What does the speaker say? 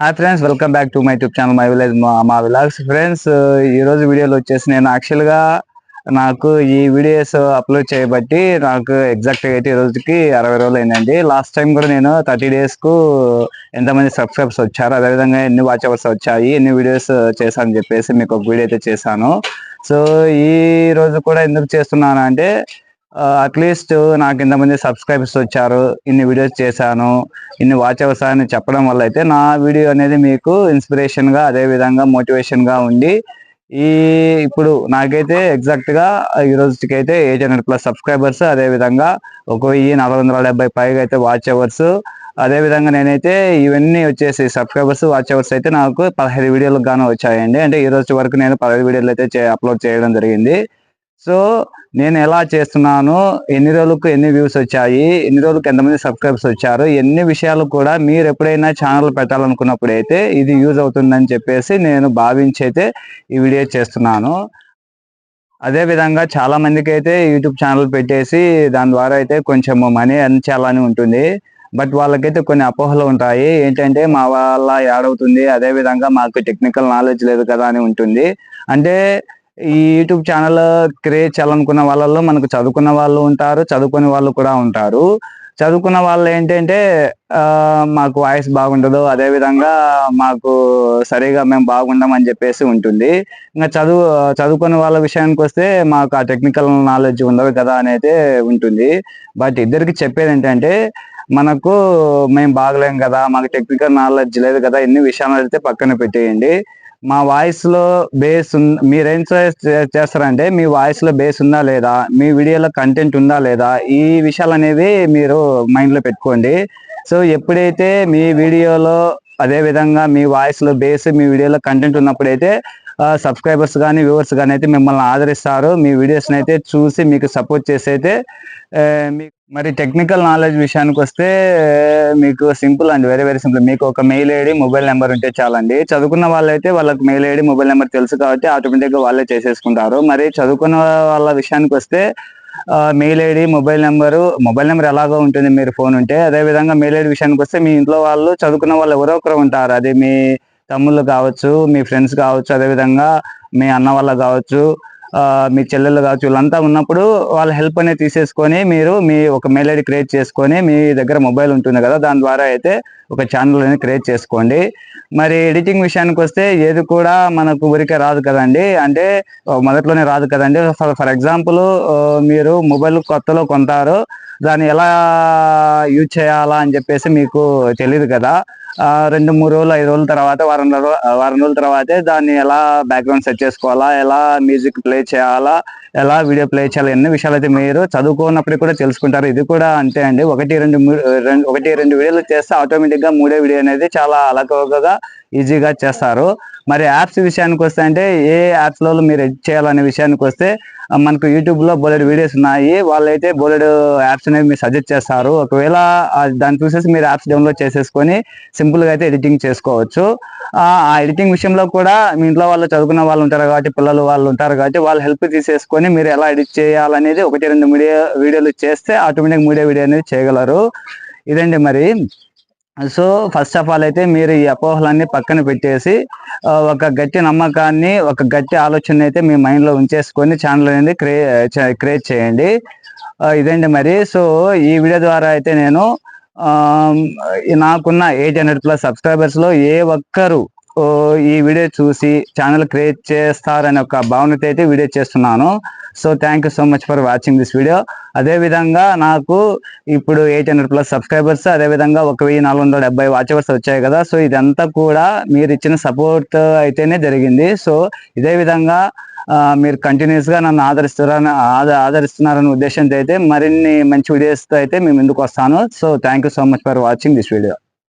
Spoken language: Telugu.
Hi friends welcome back to my YouTube channel my village మా విలాగ్స్ ఫ్రెండ్స్ uh, ఈ రోజు వీడియోలో వచ్చేసి నేను యాక్చువల్గా నాకు ఈ వీడియోస్ అప్లోడ్ చేయబట్టి నాకు ఎగ్జాక్ట్గా అయితే ఈ రోజుకి అరవై రోజులు అయిందండి. లాస్ట్ టైం కూడా నేను థర్టీ డేస్కు ఎంతమంది సబ్స్క్రైబర్స్ వచ్చారు అదేవిధంగా ఎన్ని వాచ్ అవర్స్ వచ్చాయి ఎన్ని వీడియోస్ చేశాను చెప్పేసి మీకు ఒక వీడియో అయితే చేశాను. సో ఈ రోజు కూడా ఎందుకు చేస్తున్నాను అంటే అట్లీస్ట్ నాకు ఇంతమంది సబ్స్క్రైబర్స్ వచ్చారు ఇన్ని వీడియోస్ చేశాను ఇన్ని వాచ్ అవర్స్ అని చెప్పడం వల్ల అయితే నా వీడియో అనేది మీకు ఇన్స్పిరేషన్గా అదేవిధంగా అదే విధంగా ఉండి ఈ ఇప్పుడు నాకైతే ఎగ్జాక్ట్గా ఈ రోజుకి అయితే ఎయిట్ హండ్రెడ్ ప్లస్ సబ్స్క్రైబర్స్ అదేవిధంగా ఒక వెయ్యి నాలుగు వందల డెబ్బై పైగా అయితే వాచ్ అవర్స్ అదేవిధంగా నేనైతే ఇవన్నీ వచ్చేసి సబ్స్క్రైబర్స్ వాచ్ అవర్స్ అయితే నాకు పదహైదు వీడియోలకు గాను వచ్చాయండి. అంటే ఈ రోజు వరకు నేను పదహైదు వీడియోలు అయితే అప్లోడ్ చేయడం జరిగింది. సో నేను ఎలా చేస్తున్నాను? ఎన్ని రోజులకు ఎన్ని వ్యూస్ వచ్చాయి? ఎన్ని రోజులకు ఎంతమంది సబ్స్క్రైబ్స్ వచ్చారు? ఎన్ని విషయాలు కూడా మీరు ఎప్పుడైనా ఛానల్ పెట్టాలనుకున్నప్పుడు అయితే ఇది యూజ్ అవుతుందని చెప్పేసి నేను భావించి అయితే ఈ వీడియో చేస్తున్నాను. అదే విధంగా చాలా మందికి అయితే యూట్యూబ్ ఛానల్ పెట్టేసి దాని ద్వారా అయితే కొంచెం మనీ అందించాలని ఉంటుంది. బట్ వాళ్ళకైతే కొన్ని అపోహలు ఉంటాయి. ఏంటంటే మా వాళ్ళ యాడవుతుంది అదే విధంగా మాకు టెక్నికల్ నాలెడ్జ్ లేదు కదా అని ఉంటుంది. అంటే ఈ యూట్యూబ్ ఛానల్ క్రియేట్ చేయాలనుకున్న వాళ్ళలో మనకు చదువుకున్న వాళ్ళు ఉంటారు చదువుకునే వాళ్ళు కూడా ఉంటారు. చదువుకున్న వాళ్ళు ఏంటంటే మాకు వాయిస్ బాగుండదు అదే విధంగా మాకు సరిగా మేము బాగుండమని చెప్పేసి ఉంటుంది. ఇంకా చదువు చదువుకునే వాళ్ళ విషయానికి వస్తే మాకు ఆ టెక్నికల్ నాలెడ్జ్ ఉండదు కదా అనేది ఉంటుంది. బట్ ఇద్దరికి చెప్పేది ఏంటంటే మనకు మేము బాగలేం కదా మాకు టెక్నికల్ నాలెడ్జ్ లేదు కదా ఎన్ని విషయాలు అయితే పక్కన పెట్టేయండి. మా వాయిస్లో బేస్ మీరేం చేస్తారంటే మీ వాయిస్లో బేస్ ఉందా లేదా మీ వీడియోలో కంటెంట్ ఉందా లేదా ఈ విషయాలు అనేవి మీరు మైండ్లో పెట్టుకోండి. సో ఎప్పుడైతే మీ వీడియోలో అదేవిధంగా మీ వాయిస్లో బేస్ మీ వీడియోలో కంటెంట్ ఉన్నప్పుడైతే సబ్స్క్రైబర్స్ కానీ వ్యూవర్స్ కానీ అయితే మిమ్మల్ని ఆదరిస్తారు. మీ వీడియోస్ని అయితే చూసి మీకు సపోర్ట్ చేసి అయితే మీకు మరి టెక్నికల్ నాలెడ్జ్ విషయానికి వస్తే మీకు సింపుల్ అండి. వెరీ వెరీ సింపుల్ మీకు ఒక మెయిల్ ఐడి మొబైల్ నెంబర్ ఉంటే చాలండి. చదువుకున్న వాళ్ళైతే వాళ్ళకి మెయిల్ ఐడి మొబైల్ నెంబర్ తెలుసు కాబట్టి ఆటోమేటిక్గా వాళ్ళే చేసేసుకుంటారు. మరి చదువుకున్న వాళ్ళ విషయానికి వస్తే mail ID mobile number mobile number ఎలాగో ఉంటుంది మీరు ఫోన్ ఉంటే అదే విధంగా మెయిల్ ఐడి విషయానికి వస్తే మీ ఇంట్లో వాళ్ళు చదువుకున్న వాళ్ళు ఎవరో ఒకరు ఉంటారు. అది మీ తమ్ముళ్ళు కావచ్చు మీ ఫ్రెండ్స్ కావచ్చు అదే విధంగా మీ అన్న వాళ్ళ కావచ్చు మీ చెల్లెళ్ళు కావచ్చు వీళ్ళంతా ఉన్నప్పుడు వాళ్ళ హెల్ప్ అనేది తీసేసుకొని మీరు మీ ఒక మెయిల్ ఐడి క్రియేట్ చేసుకొని మీ దగ్గర మొబైల్ ఉంటుంది కదా దాని ద్వారా అయితే ఒక ఛానల్ అనేది క్రియేట్ చేసుకోండి. మరి ఎడిటింగ్ విషయానికి వస్తే ఏది కూడా మనకు ఊరికే రాదు కదండి. అంటే మొదట్లోనే రాదు కదండి. ఫర్ ఫర్ ఎగ్జాంపుల్ మీరు మొబైల్ కొత్తలో కొంటారు. దాన్ని ఎలా యూజ్ చేయాలా అని చెప్పేసి మీకు తెలియదు కదా. రెండు మూడు రోజులు ఐదు రోజుల తర్వాత వారం రో- వారం రోజుల తర్వాతే దాన్ని ఎలా బ్యాక్గ్రౌండ్ సెట్ చేసుకోవాలా ఎలా మ్యూజిక్ ప్లే చేయాలా ఎలా వీడియో ప్లే చేయాలి ఎన్ని విషయాలు అయితే మీరు చదువుకున్నప్పుడు కూడా తెలుసుకుంటారు. ఇది కూడా అంతే అండి. ఒకటి రెండు రెండు ఒకటి రెండు వీడియోలు చేస్తే ఆటోమేటిక్గా మూడో వీడియో అనేది చాలా అలకగా ఈజీగా చేస్తారు. మరి యాప్స్ విషయానికి వస్తే అంటే ఏ యాప్స్లో మీరు ఎడిట్ చేయాలనే విషయానికి వస్తే మనకు యూట్యూబ్లో బోలెడ్ వీడియోస్ ఉన్నాయి. వాళ్ళైతే బోలెడ్ యాప్స్ అనేవి మీరు సజెస్ట్ చేస్తారు. ఒకవేళ దాన్ని చూసేసి మీరు యాప్స్ డౌన్లోడ్ చేసేసుకొని సింపుల్గా అయితే ఎడిటింగ్ చేసుకోవచ్చు. ఆ ఎడిటింగ్ విషయంలో కూడా మీ ఇంట్లో వాళ్ళు చదువుకున్న వాళ్ళు ఉంటారు కాబట్టి పిల్లలు వాళ్ళు ఉంటారు కాబట్టి వాళ్ళ హెల్ప్ తీసేసుకొని మీరు ఎలా ఎడిట్ చేయాలనేది ఒకటి రెండు మీడియా వీడియోలు చేస్తే ఆటోమేటిక్ మీడియా వీడియో అనేది చేయగలరు. ఇదండి మరి. సో ఫస్ట్ ఆఫ్ ఆల్ అయితే మీరు ఈ అపోహలన్నీ పక్కన పెట్టేసి ఒక గట్టి నమ్మకాన్ని ఒక గట్టి ఆలోచన అయితే మీ మైండ్లో ఉంచేసుకొని ఛానల్ అనేది క్రియేట్ క్రియేట్ చేయండి. ఇదండి మరి. సో ఈ వీడియో ద్వారా అయితే నేను నాకున్న ఎయిట్ హండ్రెడ్ ప్లస్ సబ్స్క్రైబర్స్లో ఏ ఒక్కరు ఈ వీడియో చూసి ఛానల్ క్రియేట్ చేస్తారనే ఒక భావనతో అయితే వీడియో చేస్తున్నాను. So thank you so much for watching this video అదేవిధంగా నాకు ఇప్పుడు ఎయిట్ హండ్రెడ్ ప్లస్ సబ్స్క్రైబర్స్ అదే విధంగా ఒక వెయ్యి నాలుగు వందల డెబ్బై వాచవర్స్ వచ్చాయి కదా. సో ఇదంతా కూడా మీరు ఇచ్చిన సపోర్ట్ అయితేనే జరిగింది. సో ఇదే విధంగా మీరు కంటిన్యూస్గా నన్ను ఆదరిస్తున్నారని ఆద- ఆదరిస్తున్నారనే ఉద్దేశంతో అయితే మరిన్ని మంచి వీడియోస్తో అయితే మేము ముందుకు వస్తాను. So thank you so much for watching this video